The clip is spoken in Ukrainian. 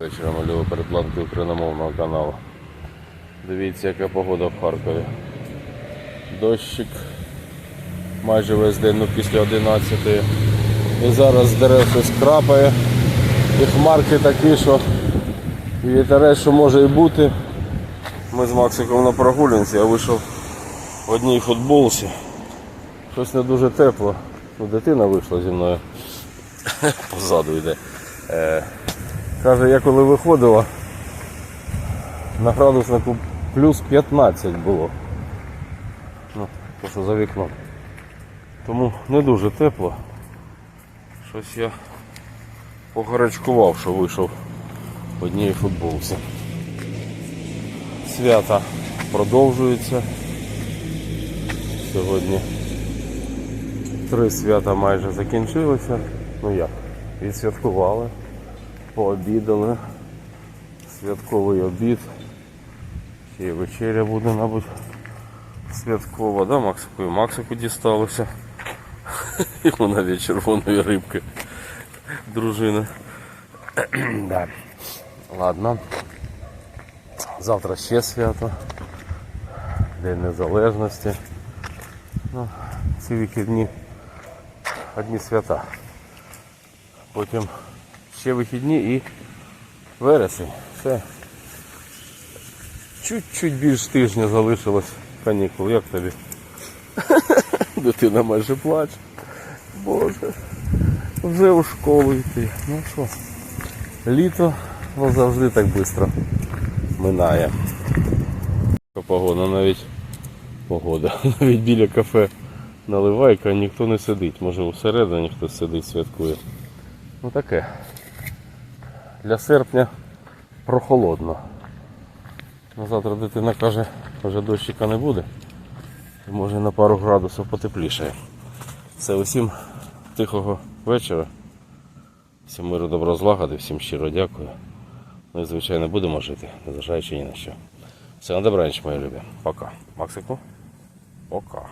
Вечора малюю передплатки україномовного каналу. Дивіться, яка погода в Харкові. Дощик майже весь день, ну після 11. І зараз дерев щось крапає. І хмарки такі, що і вітерець, що може і бути. Ми з Максиком на прогулянці, я вийшов в одній футболці. Щось не дуже тепло. Ну, дитина вийшла зі мною. Позаду йде. Каже, я коли виходила, на градуснику плюс 15 було. Ну, то що за вікном. Тому не дуже тепло. Щось я погорячкував, що вийшов в одній футболці. Свята продовжуються. Сьогодні три свята майже закінчилися. Ну як? Відсвяткували пообідали. Святковий обід. Ще й вечеря буде, мабуть, святкова, да, Максику? І Максику дісталося. Йому навіть червоної рибки. Дружина. да. Ладно. Завтра ще свято. День Незалежності. Ну, ці вихідні одні свята. Потім ще вихідні і вересень. Все. Чуть-чуть більш тижня залишилось канікул. Як тобі? Дитина майже плаче. Боже. Вже у школу йти. Ну що, літо ну, завжди так швидко минає. Погода навіть погода. Навіть біля кафе наливайка ніхто не сидить. Може всередині хтось сидить, святкує. Ну таке. Для серпня прохолодно. Ну, завтра дитина каже, вже дощика не буде. Може на пару градусів потеплішає. Все, усім тихого вечора. Всім миру добро злагоди, всім щиро дякую. Ну і звичайно будемо жити, незважаючи ні на що. Все, на добраніч, мої любі. Пока. Максику? Пока.